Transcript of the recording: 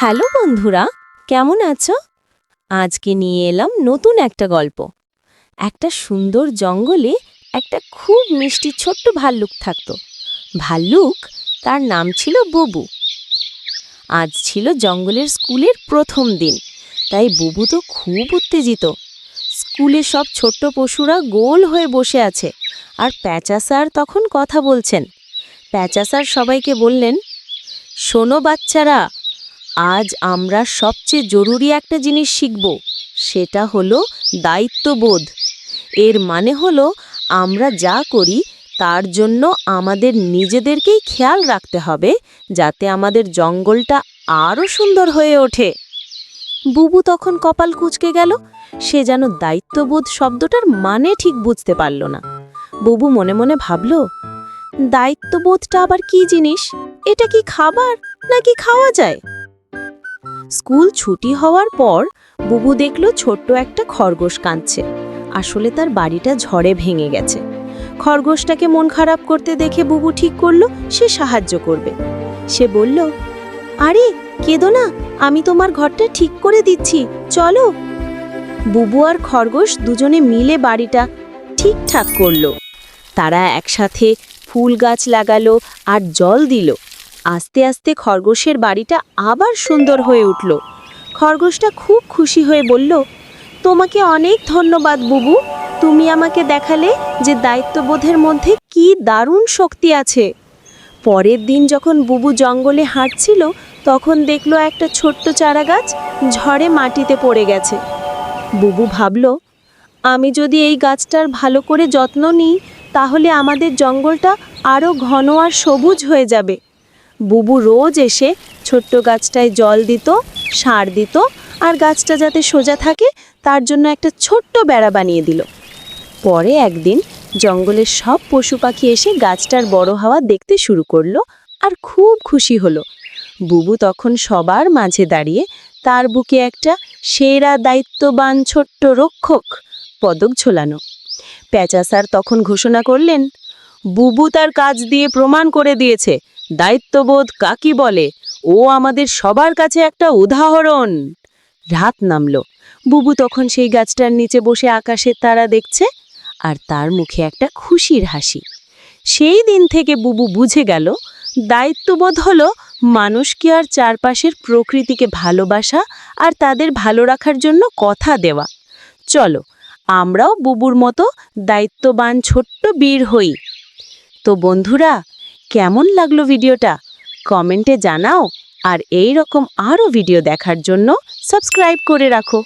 Hello বন্ধুরা, কেমন আছো? আজকে নিয়ে এলাম নতুন একটা গল্প। একটা সুন্দর জঙ্গলে একটা খুব মিষ্টি ছোট্ট ভাল্লুক থাকতো। ভাল্লুক, তার নাম ছিল বুবু। আজ ছিল জঙ্গলের স্কুলের প্রথম দিন, তাই বুবু তো খুব উত্তেজিত। স্কুলে সব ছোট্ট পশুরা গোল হয়ে বসে আছে, আর প্যাঁচা স্যার তখন কথা বলছেন। প্যাঁচা স্যার সবাইকে বললেন, শোনো বাচ্চারা আজ আমরা সবচেয়ে জরুরি একটা জিনিস শিখব, সেটা হলো দায়িত্ববোধ। এর মানে হলো আমরা যা করি, তার জন্য আমাদের নিজেদেরকেই খেয়াল রাখতে হবে, যাতে আমাদের জঙ্গলটা আরও সুন্দর হয়ে ওঠে। বুবু তখন কপাল কুঁচকে গেল, সে যেন দায়িত্ববোধ শব্দটার মানে ঠিক বুঝতে পারল না। বুবু মনে মনে ভাবল, দায়িত্ববোধটা আবার কি জিনিস? এটা কি খাবার নাকি খাওয়া যায়? স্কুল ছুটি হওয়ার পর বুবু দেখল ছোট্ট একটা খরগোশ কাঁদছে। আসলে তার বাড়িটা ঝড়ে ভেঙে গেছে। খরগোশটাকে মন খারাপ করতে দেখে বুবু ঠিক করল, সে সাহায্য করবে। সে বলল, আরে, কেঁদো না, আমি তোমার ঘরটা ঠিক করে দিচ্ছি, চলো। বুবু আর খরগোশ দুজনে মিলে বাড়িটা ঠিকঠাক করল। তারা একসাথে ফুল গাছ লাগালো আর জল দিল। আস্তে আস্তে খরগোশের বাড়িটা আবার সুন্দর হয়ে উঠল। খরগোশটা খুব খুশি হয়ে বলল, তোমাকে অনেক ধন্যবাদ বুবু। তুমি আমাকে দেখালে যে দায়িত্ববোধের মধ্যে কি দারুণ শক্তি আছে। পরের দিন যখন বুবু জঙ্গলে হাঁটছিল, তখন দেখল একটা ছোট্ট চারা গাছ ঝড়ে মাটিতে পড়ে গেছে। বুবু ভাবল, আমি যদি এই গাছটার ভালো করে যত্ন নিই, তাহলে আমাদের জঙ্গলটা আরও ঘন আর সবুজ হয়ে যাবে। বুবু রোজ এসে ছোট্ট গাছটায় জল দিত, সার দিত আর গাছটা যাতে সোজা থাকে, তার জন্য একটা ছোট্ট বেড়া বানিয়ে দিল। পরে একদিন জঙ্গলের সব পশু পাখি এসে গাছটার বড় হওয়া দেখতে শুরু করল আর খুব খুশি হলো। বুবু তখন সবার মাঝে দাঁড়িয়ে তার বুকে একটা সেরা দায়িত্ববান ছোট্ট রক্ষক পদক ঝোলানো। প্যাঁচা স্যার তখন ঘোষণা করলেন, বুবু তার কাজ দিয়ে প্রমাণ করে দিয়েছে দায়িত্ববোধ কাকি বলে? ও আমাদের সবার কাছে একটা উদাহরণ। রাত নামলো। বুবু তখন সেই গাছটার নিচে বসে আকাশের তারা দেখছে আর তার মুখে একটা খুশির হাসি। সেই দিন থেকে বুবু বুঝে গেল, দায়িত্ববোধ হলো মানুষকে আর চারপাশের প্রকৃতিকে ভালোবাসা আর তাদের ভালো রাখার জন্য কথা দেওয়া। চলো, আমরাও বুবুর মতো দায়িত্ববান ছোট্ট বীর হই। তো বন্ধুরা কেমন লাগল ভিডিওটা? কমেন্টে জানাও আর এই রকম আরও ভিডিও দেখার জন্য সাবস্ক্রাইব করে রাখো।